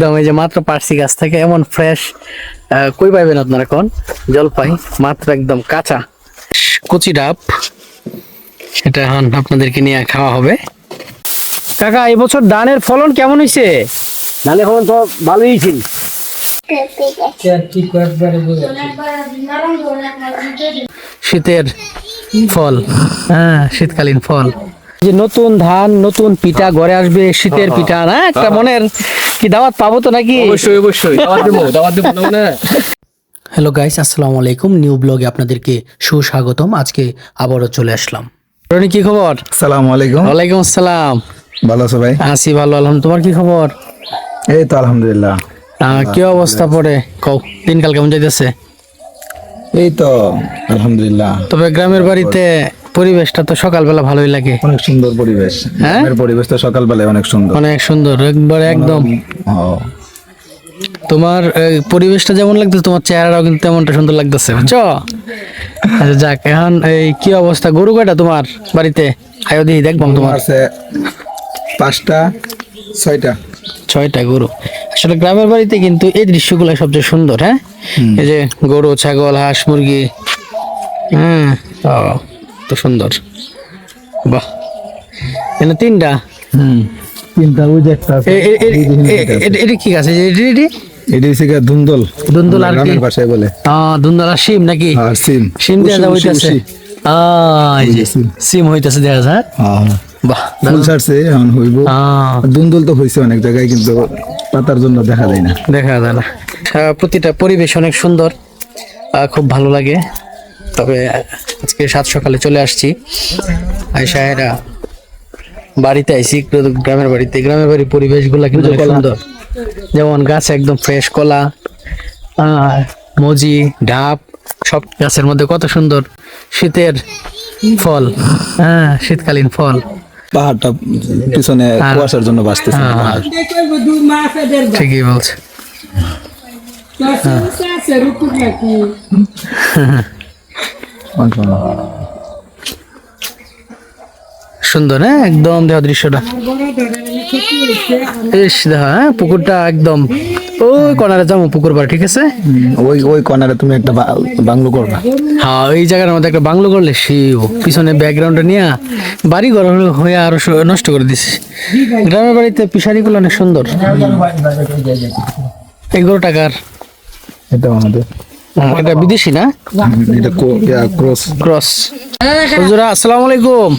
একদম, এই যে মাত্র পার্সি গাছ থেকে এমন ফ্রেশ কই পাইবেন আপনারা কোন জলপাই, মাত্র একদম কাঁচা। কচি ডাব সেটা এখন আপনাদেরকে নিয়ে খাওয়া হবে। কাকা, এবছর ধানের ফলন কেমন হয়েছে নালে এখন তো ভালোই ছিল। শীতের ফল হ্যাঁ শীতকালীন ফল। যে নতুন ধান, নতুন পিঠা ঘরে আসবে, শীতের পিঠা, না, একটা মনের কি দাওয়াত পাবো তো নাকি? অবশ্যই অবশ্যই। দাওয়াত দেবো দাওয়াত দেবো না। মানে হ্যালো গাইস আসসালামু আলাইকুম। নিউ ব্লগে আপনাদেরকে সুস্বাগতম। আজকে আবারও চলে আসলাম। রনি কি খবর? সালাম আলাইকুম। ওয়ালাইকুম আসসালাম। ভালো আছো ভাই? আছি ভালো আলহামদুলিল্লাহ। তোমার কি খবর? এই তো আলহামদুলিল্লাহ। কি অবস্থা পড়ে কও দিনকাল কেমন যাইতেছে? এই তো আলহামদুলিল্লাহ। তবে গ্রামের বাড়িতে পরিবেশটা তো সকালবেলা ভালোই লাগে। অনেক সুন্দর পরিবেশ। হ্যাঁ? পরিবেশ তো সকালবেলায় অনেক সুন্দর। অনেক সুন্দর একবার একদম। ও, তোমার পরিবেশটা যেমন লাগতেছে তোমার চেহারাটাও কিন্তু তেমনটা সুন্দর লাগতেছে বুঝছ? আচ্ছা যাক এখন এই কি অবস্থা? গরু কয়টা তোমার বাড়িতে? আয়ো দিই দেখবাম তোমার। আছে পাঁচটা ছয়টা। ছয়টা গরু। আসলে গ্রামের বাড়িতে কিন্তু এই দৃশ্যগুলো সবচেয়ে সুন্দর হ্যাঁ? এই যে গরু ছাগল হাঁস মুরগি হ্যাঁ? ও, তো সুন্দর। বাহ। এখানে তিনটা? হুম তিনটা ওই যে একটা এটা কি আছে এটি এটি এটি? হচ্ছে গিয়ে ধুন্দল ধুন্দুল আর কি? ভাষায় বলে। দুন্দলা শিম নাকি? আর সিম সিম হইতেছে। সিম। সিম হইতেছে যায়। বাহ ফুল ছাড়ছে এখন হইব। আহ, তো হয়েছে অনেক জায়গায় কিন্তু পাতার জন্য দেখা যায় না। দেখা যায় না। প্রতিটা পরিবেশ অনেক সুন্দর। খুব ভালো লাগে। তবে আজকে সাত সকালে চলে আসছি। আয়সা এরা বাড়িতে আইসি একটু গ্রামের বাড়িতে। গ্রামের বাড়ির পরিবেশগুলো কিন্তু সুন্দর। যেমন গাছ একদম ফ্রেশ কলা মজি ডাব সব গাছের মধ্যে কত সুন্দর শীতের ফল। হ্যাঁ শীতকালীন ফল। পাহাড়টা পিছনে কুয়াশার জন্য বাঁচতেছে হ্যাঁ, হ্যাঁ, ঠিকই বলছে। সুন্দর হ্যাঁ? একদম দৃশ্যটা। ইস দেখা হ্যাঁ? পুকুরটা একদম। ওই কর্নারে যাব পুকুর ঠিক আছে? ওই ওই কর্নারে তুমি একটা বাংলো করবা। হ্যাঁ এই জায়গার মধ্যে একটা বাংলো করলে শিব। পিছনে ব্যাকগ্রাউন্ডটা নিয়ে বাড়ি ঘর হয়ে আরও নষ্ট করে দিছে। গ্রামের বাড়িতে পিসারিগুলো অনেক সুন্দর। এগারো টাকার। এটা আমাদের। এটা বিদেশি না? এটা ক্রস। ক্রস। হুজুরা আসসালামু আলাইকুম।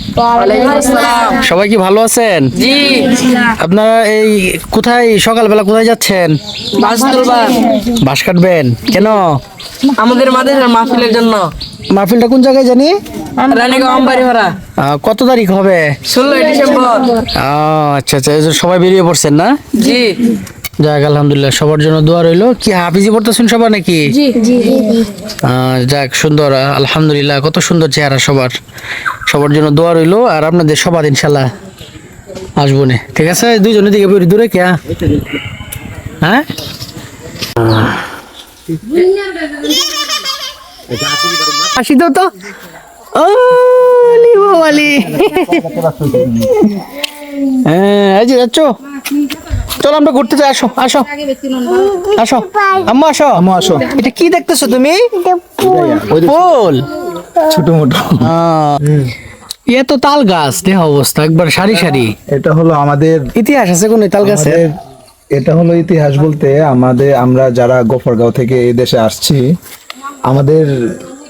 সবাই কি ভালো আছেন? জি আপনারা এই কোথায় সকালবেলা কোথায় যাচ্ছেন? বাঁশ কাটবেন। কেন? আমাদের মাদ্রাসার মাহফিলের জন্য। মাহফিলটা কোন জায়গায় জানি? ভাড়া কত তারিখ হবে? ষোলোই ডিসেম্বর। আচ্ছা আচ্ছা এই যে সবাই বেরিয়ে পড়ছেন না? জি। যাক আলহামদুলিল্লাহ সবার জন্য দোয়া রইল। কি হাফিজি পড়তেছেন সবার নাকি? যাক সুন্দর আলহামদুলিল্লাহ কত সুন্দর চেহারা সবার। সবার জন্য দোয়া রইল আর আপনাদের সবার ইনশাল্লাহ আসব নে। ঠিক আছে দুইজনের দিকে বেরো দূরে কে? হ্যাঁ? আসি তো। ও বাবালি হ্যাঁ এই যে যাচ্ছ। চলো আমরা ঘুরতে যাই আসো আসো। আসো। আম্মা আসো। আম্মা আসো। এটা কি দেখতেছো তুমি? ফুল। ছোট মোটো। ইয়ে তো তাল গাছ দেহ অবস্থা একবার সারি সারি। এটা হলো আমাদের ইতিহাস আছে কোন তাল গাছে? এটা হলো ইতিহাস বলতে আমাদের আমরা যারা গোফরগাঁও থেকে এই দেশে আসছি আমাদের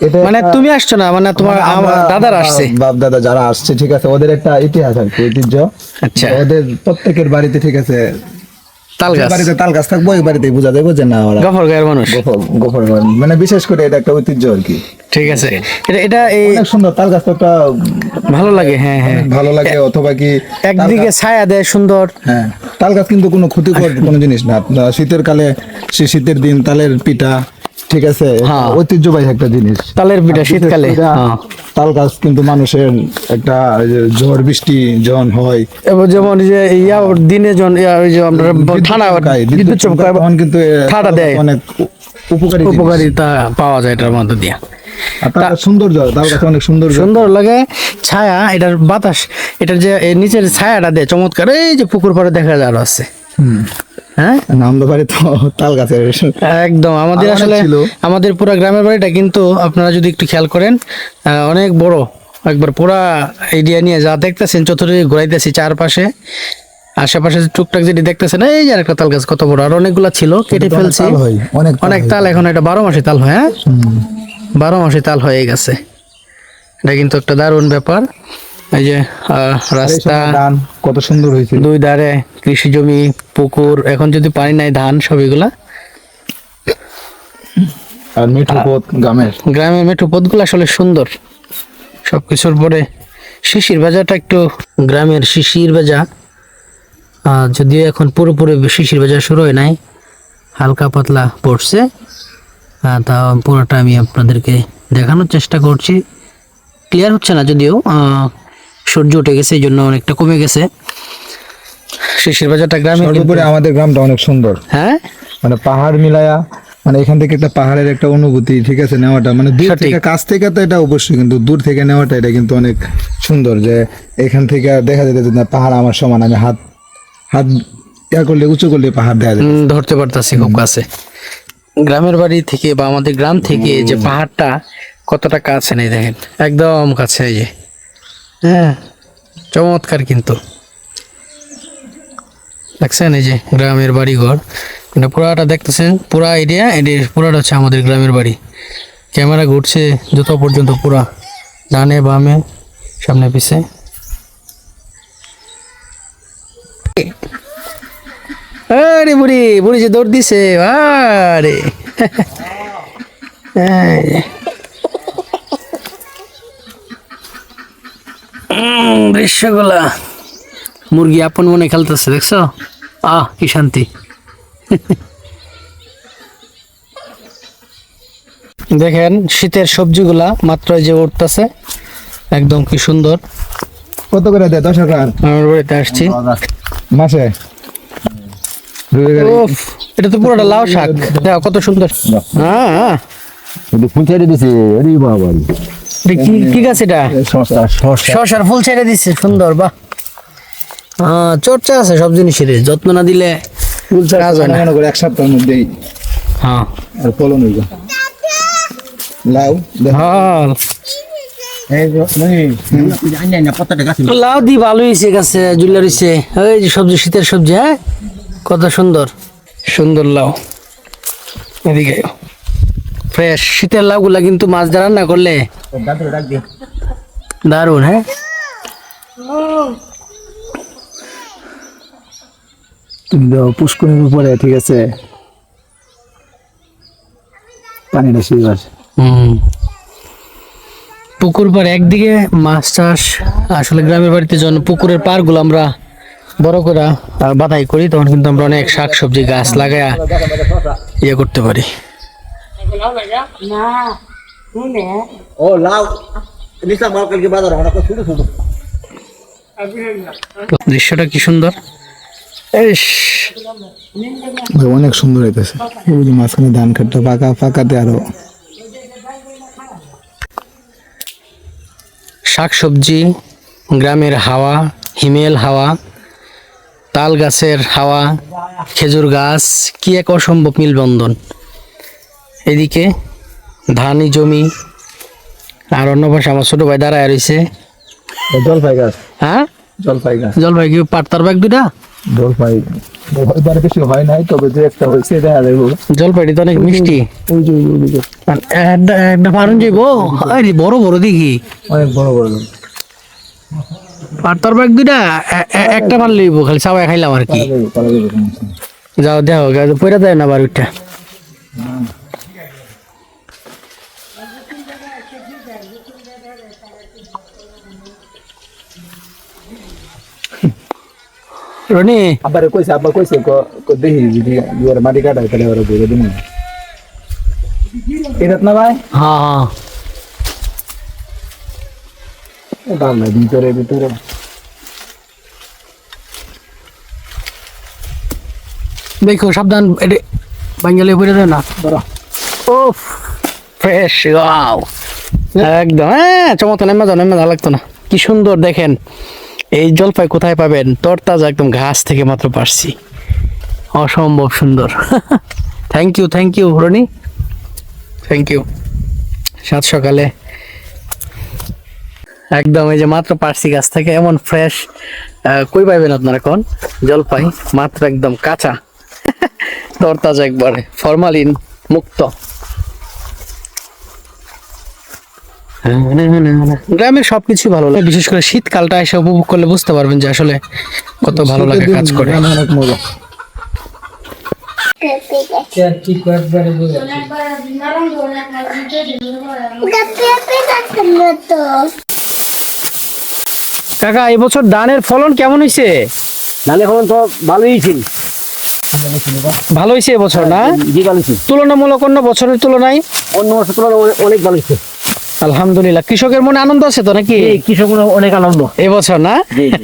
এটা মানে তুমি আসছো না মানে তোমার আমরা- দাদার আসছে? বাপ দাদা যারা আসছে ঠিক আছে ওদের একটা ইতিহাস আর কি ঐতিহ্য। আচ্ছা। ওদের প্রত্যেকের বাড়িতে ঠিক আছে তাল গাছ। বাড়িতে তাল গাছ থাকব ওই বাড়িতে বোঝা যাবে যে না ওরা গফর গায়ের মানুষ। গোফর গোফর মানে বিশেষ করে এটা একটা ঐতিহ্য আর কি। ঠিক আছে। এটা এটা এই অনেক সুন্দর তাল গাছ একটা ভালো লাগে হ্যাঁ হ্যাঁ। ভালো লাগে অথবা কি একদিকে ছায়া দেয় সুন্দর। হ্যাঁ তাল গাছ কিন্তু কোনো ক্ষতিকর কোনো জিনিস না। শীতের কালে শীতের দিন তালের পিঠা ঠিক আছে? হ্যাঁ। ঐতিহ্যবাহী একটা জিনিস। তালের পিঠা শীতকালে। হ্যাঁ। তাল গাছ কিন্তু মানুষের একটা ঝড় বৃষ্টি যখন হয় এবার যেমন যে ইয়া দিনে যখন ঠান্ডা বিদ্যুৎ তখন কিন্তু ঠান্ডা দেয় অনেক উপকারী উপকারিতা পাওয়া যায় এটার মধ্যে দিয়ে। তার অনেক সুন্দর সুন্দর লাগে। ছায়া এটার বাতাস এটার যে নিচের ছায়াটা দেয় চমৎকার। এই যে পুকুর পাড়ে দেখা যায় আরও আছে। হ্যাঁ? আমাদের বাড়ি তো তাল গাছের একদম আমাদের আসলে আমাদের পুরো গ্রামের বাড়িটা কিন্তু আপনারা যদি একটু খেয়াল করেন অনেক বড়। একবার পুরা এরিয়া নিয়ে যা দেখতেছেন চতুর্দিকে ঘুরাইতেছি চারপাশে। আশেপাশে টুকটাক যেটি দেখতেছেন এই যে একটা তাল গাছ কত বড়। আর অনেকগুলা ছিল কেটে ফেলছি। অনেক। তাল এখন এটা বারো মাসে তাল হয় হ্যাঁ? বারো মাসে তাল হয়ে গেছে। এটা কিন্তু একটা দারুণ ব্যাপার। এই যে রাস্তা ধান কত সুন্দর হয়েছে দুই ধারে কৃষি জমি পুকুর এখন যদি পানি নাই ধান সব এগুলা? আর মিঠু পথ গ্রামের। গ্রামের মেঠো পথগুলো আসলে সুন্দর। সবকিছুর পরে শিশির বাজারটা একটু গ্রামের শিশির বাজা যদিও এখন পুরোপুরি শিশির বাজার শুরু হয় নাই হালকা পাতলা পড়ছে। তা পুরোটা আমি আপনাদেরকে দেখানোর চেষ্টা করছি। ক্লিয়ার হচ্ছে না যদিও সূর্য উঠে গেছে এই জন্য অনেকটা কমে গেছে। শিশির বাজারটা গ্রামে সর্বোপরি আমাদের গ্রামটা অনেক সুন্দর। হ্যাঁ? মানে পাহাড় মিলায়া মানে এখান থেকে একটা পাহাড়ের একটা অনুভূতি ঠিক আছে নেওয়াটা। মানে দূর থেকে কাছ থেকে তো এটা অবশ্যই কিন্তু দূর থেকে নেওয়াটা এটা কিন্তু অনেক সুন্দর যে এখান থেকে দেখা যেতে যে না পাহাড় আমার সমান আমি হাত হাত ইয়া করলে উঁচু করলে পাহাড় দেখা যায় ধরতে পারতাছি খুব কাছে। গ্রামের বাড়ি থেকে বা আমাদের গ্রাম থেকে যে পাহাড়টা কতটা কাছে নেই দেখেন একদম কাছে এই যে। হ্যাঁ। চমৎকার কিন্তু। দেখছেন এই যে গ্রামের বাড়ি ঘর কিন্তু পুরাটা দেখতেছেন, পুরা এরিয়া এটি পুরাটা হচ্ছে আমাদের গ্রামের বাড়ি। ক্যামেরা ঘুরছে যত পর্যন্ত পুরা, ডানে, বামে, সামনে, পিছে। আরে বুড়ি বুড়ি যে দৌড় দিছে, আরে। এই যে। উম, দৃশ্যগুলা মুরগি আপন মনে খেলতেছে দেখছ? আহ কি শান্তি। দেখেন শীতের সবজিগুলা মাত্র যে উঠতেছে একদম কি সুন্দর। কত করে দেয়? দশ টাকা আমার বাড়িতে আসছি। মাসে? এটা তো পুরোটা লাউ শাক। দেখো কত সুন্দর। হ্যাঁ। ফুল ছেড়ে দিছে আরে বাবা কি কি গাছ এটা? শশার ফুল ছেড়ে দিচ্ছে সুন্দর বাহ। হ্যাঁ চর্চা আছে সব জিনিসের যত্ন না দিলে ফুল কাজ হয় না। এক সপ্তাহের মধ্যেই হ্যাঁ। আর ফলন হইব লাউ হ্যাঁ। লাউ দি ভালো হয়েছে গাছে জুলা রয়েছে ওই যে সবজি শীতের সবজি হ্যাঁ? কত সুন্দর। সুন্দর লাউ। এদিকে ফ্রেশ শীতের লাউগুলা কিন্তু মাছ দিয়ে রান্না করলে দারুণ হ্যাঁ? তুমি দাও পুষ্করিণীর উপরে ঠিক আছে? পানিটা সেই আছে হুম। পুকুর পাড়ে একদিকে মাছ চাষ আসলে গ্রামের বাড়িতে যখন পুকুরের পাড়গুলো আমরা বড় করে বাধাই করি তখন কিন্তু আমরা অনেক শাক সবজি গাছ লাগায়া ইয়ে করতে পারি। ও লাউ নিসা মাল কালকে বাজার আমরা তো শুরু শুরু দৃশ্যটা কি সুন্দর? অনেক সুন্দর হইতেছে। মাঝখানে ধান খেতটা পাকা পাকাতে আরও। শাক সবজি গ্রামের হাওয়া হিমেল হাওয়া তাল গাছের হাওয়া খেজুর গাছ কি এক অসম্ভব মিলবন্ধন। এদিকে ধানি জমি আর অন্য পাশে আমার ছোট ভাই দাঁড়ায় রয়েছে। জলপাই গাছ। হ্যাঁ? জলপাই গাছ। জলপাই কি পাটতার ব্যাগ দুটা জলপাই। বেশি হয় নাই তবে যে একটা হয়েছে দেখা যাব জলপাইটি তো অনেক মিষ্টি। ওই যে একটা একটা পারুন যাইব আরে বড় বড় দেখি। অনেক বড় বড়। পাটতার ব্যাগ দুটা একটা পার লইব খালি চাওয়া খাইলাম আর কি। যাও দেখো পয়রা দেয় না ওইটা। রনি আবার কইছে আবার কইছে ক- দেখি যদি ইওর মাটি কাটায় তাহলে ওরা বলে দিন এটা না ভাই হ্যাঁ হ্যাঁ দাম নাই ভিতরে ভিতরে দেখো সাবধান এটা বাঙ্গালি পয়রা দেয় না ও ফ্রেশ ওয়াও একদম হ্যাঁ চমৎকার, নেমে যাও, নেমে লাগতো না। কি সুন্দর, দেখেন। এই জলপাই কোথায় পাবেন? তরতাজা একদম ঘাস থেকে মাত্র পারছি। অসম্ভব সুন্দর। Thank you thank you Rony thank you সাত সকালে। একদম, এই যে মাত্র পার্সি গাছ থেকে। এমন ফ্রেশ কই পাইবেন আপনারা কোন জলপাই, মাত্র একদম কাঁচা। তরতাজা একবারে ফরমালিন মুক্ত। গ্রামের সবকিছু ভালো লাগে। বিশেষ করে শীতকালটা এসে উপভোগ করলে বুঝতে পারবেন যে আসলে কত ভালো লাগে কাজ করে। অনেক মজা। কাকা এবছর ধানের ফলন কেমন হয়েছে নালে এখন তো ভালোই ছিল। ভালো হয়েছে এবছর না? জি ভালো ছিল তুলনামূলক অন্য বছরের তুলনায়? অন্য বছর তুলনায় অনেক- অনেক ভালো ছিল আলহামদুলিল্লাহ। কৃষকের মনে আনন্দ আছে তো নাকি? এই কৃষক অনেক আনন্দ। এবছর না।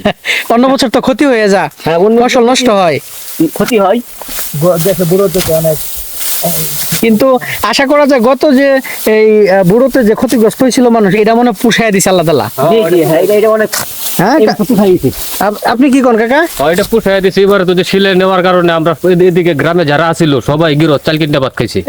অন্য বছর তো ক্ষতি হয়ে যা। হ্যাঁ, অন্য ফসল নষ্ট হয়। ক্ষতি হয়। দেশে বুড়ো থেকে অনেক কিন্তু আশা করা যায় গত যে এই বুড়োতে যে ক্ষতিগ্রস্ত হয়েছিল মানুষ এটা মনে হয় পুষায় দিছে আল্লাহ তালা হ্যাঁ এটা- এটা অনেক হ্যাঁ এটা আপ- আপনি কি কোন কাকা? ওইটা পুষাই দিছি। এবারে তো শিলে নেওয়ার কারণে আমরা এদিকে গ্রামে যারা আছিল সবাই গিরো চাল কিনতে ভাত খাইছি।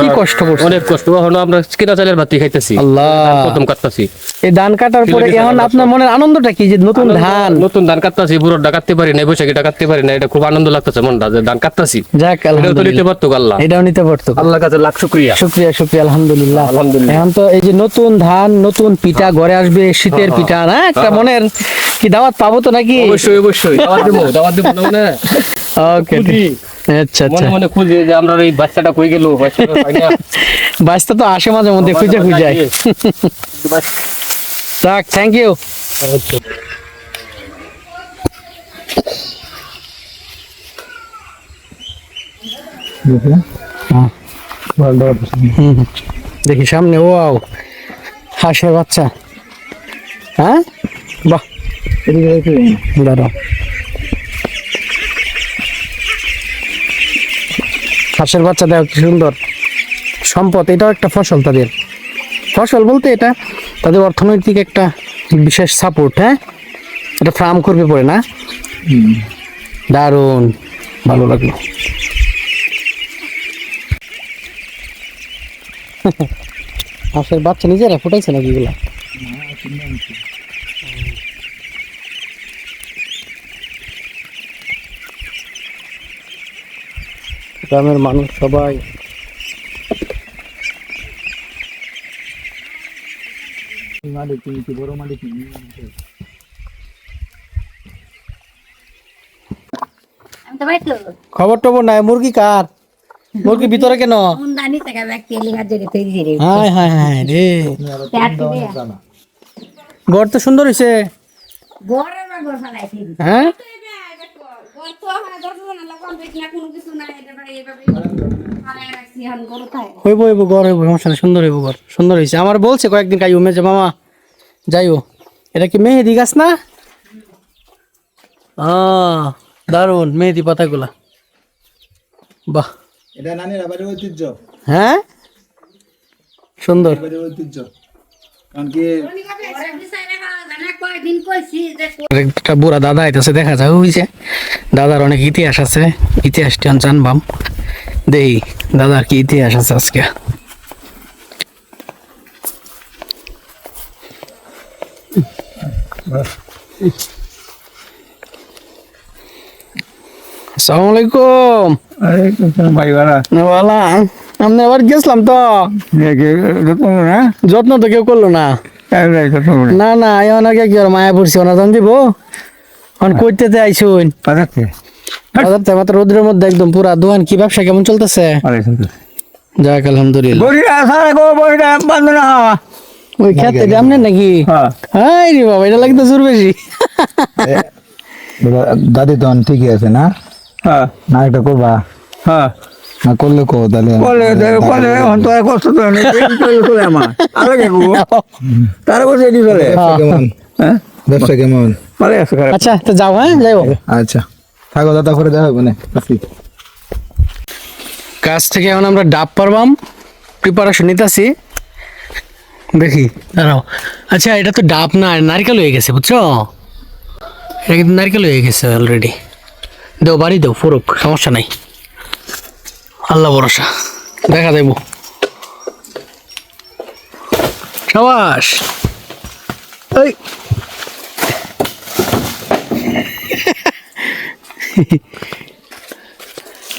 কি কষ্ট করছে। অনেক কষ্ট। হলো আমরা কিনা চালের ভাতি খাইতেছি। আল্লাহ। প্রথম কাটতাছি। এই ধান কাটার পরে এখন আপনার মনের আনন্দটা কি যে নতুন ধান? নতুন ধান কাটতাছি বুড়ো কাটতে পারি না বৈশাখী কাটতে পারি না এটা খুব আনন্দ লাগতেছে মনটা যে ধান কাটতাছি। যাক এটাও তো নিতে পারতো আল্লাহ। এটাও নিতে পারতো। আল্লাহর কাছে লাখ শুক্রিয়া। শুক্রিয়া শুক্রিয়া আলহামদুলিল্লাহ। আলহামদুলিল্লাহ। এখন তো এই যে নতুন ধান নতুন পিঠা ঘরে আসবে শীতের পিঠা না একটা মনের কি দাওয়াত পাবো তো নাকি? অবশ্যই অবশ্যই। দাওয়াত দেবো দাওয়াত দেবো না ওকে। আচ্ছা মনে আচ্ছা মনে যে আমরা এই বাচ্চাটা কই গেল। বাস্তা তো আসে মাঝে মধ্যে খুঁজে খুঁজে। যাক থ্যাংক ইউ দেখি। সামনে ও আও হাঁসের বাচ্চা। হ্যাঁ? বাহ। দাঁড়াও। হাঁসের বাচ্চা দেখো কি সুন্দর। সম্পদ এটাও একটা ফসল তাদের। ফসল বলতে এটা তাদের অর্থনৈতিক একটা বিশেষ সাপোর্ট হ্যাঁ? এটা ফার্ম করবে পরে না? দারুণ। ভালো লাগল। হাঁসের বাচ্চা নিজেরা ফুটাইছে নাকি এগুলা? গ্রামের মানুষ সবাই মালিক তুমি কি বড় মালিক আমি তো বাইতো খবর টবর নাই মুরগি কার? মুরগি ভিতরে কেন? টাকা রে। রে। প্যাটি তো সুন্দর হয়েছে গড়ে না গড় ফেলাইছি। হ্যাঁ? গড় তো আমার গড় না লাগাম দেখি না কোনো কিছু না এটা ভাই এভাবে ফালাই রাখছি এখন গড় কোথায়? হইব হইব ঘর হইব সমস্যা সুন্দর হইব সুন্দর হয়েছে আমার বলছে কয়েকদিন কাইও মেজে মামা যাইও। এটা কি মেহেদি গাছ না? দারুণ মেহেদি পাতাগুলা। বাহ। এটা নানির বাড়ির ঐতিহ্য। হ্যাঁ? সুন্দর। বাড়ির ঐতিহ্য। কারণ কি একটা বুড়া দাদা আইতেছে দেখা যায় যে দাদার অনেক ইতিহাস আছে ইতিহাসটি আমি জানবাম। দেই দাদার কি ইতিহাস আছে আজকে? আসসালামু আলাইকুম। ভাই বাড়া বলা আমি আবার গেছিলাম তো? যত্ন তো কেউ করল না। না না এই অনেকে কি আর মায়া পড়ছি? ওনা দিব? অন কইতে আইসুন বাজার থেকে মাত্র রোদ্রের মধ্যে একদম পুরা দোকান কি ব্যবসা কেমন চলতেছে? যাক আলহামদুলিল্লাহ। ওই খেতে জামনেন নাকি? হাই রে বাবা এটা লাগতো জোর বেশি। দাদি তো ঠিকই আছে না? না এটা করবা না করলে কো তাহলে? হ্যাঁ। ব্যবসা কেমন? আচ্ছা তো যাও হ্যাঁ যাও আচ্ছা। থাকো দাদা করে দেখা হবে না কাজ থেকে এখন আমরা ডাব পারবাম প্রিপারেশন নিতেছি। দেখি দাঁড়াও। আচ্ছা এটা তো ডাব না নারকেল হয়ে গেছে বুঝছ? এটা কিন্তু নারকেল হয়ে গেছে অলরেডি দেও বাড়ি দেও ফুরুক সমস্যা নাই। আল্লাহ ভরসা দেখা দেব সবাস। এই।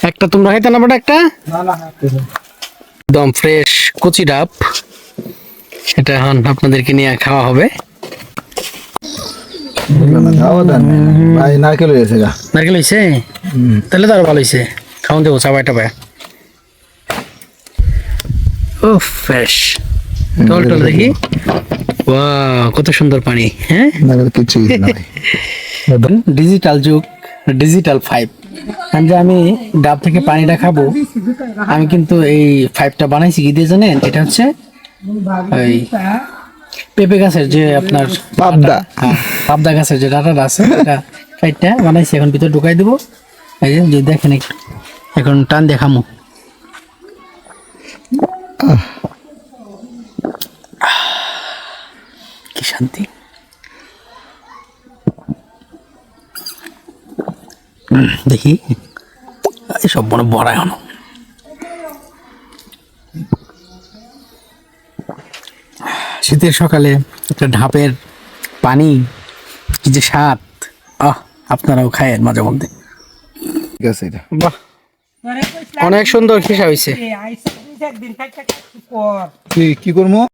একটা তোমরা খাইতে না বেটা একটা? একদম ফ্রেশ কচি ডাব। সেটা এখন আপনাদেরকে নিয়ে খাওয়া হবে। ভাই নারকেল হয়েছে গা। নারকেল হয়েছে? তাহলে তো আরও ভালো হয়েছে। খাওয়ান দেবো চাবাই টাবাই ও ফ্রেশ। টল টল দেখি। কত সুন্দর পানি হ্যাঁ? কিছু ডিজিটাল যুগ ডিজিটাল ফাইভ। যে আমি ডাব থেকে পানিটা খাব আমি কিন্তু এই ফাইভটা বানাইছি কি দিয়ে জানেন? এটা হচ্ছে ওই পেঁপে গাছের যে আপনার পাবদা। হ্যাঁ, পাবদা গাছের যে ডাটাটা আছে এটা কাইটটা বানাইছি এখন ভিতরে ঢুকাই দেবো। এই যে যে দেখেন একটু এখন টান দেখামো। কি শান্তি। দেখি। এই সব মনে বড়া এখনও। শীতের সকালে একটা ঢাপের পানি কি যে স্বাদ। আহ আপনারাও খায়েন মাঝে মধ্যে। ঠিক আছে এটা। বাহ। অনেক সুন্দর খিসা হয়েছে কি কি করব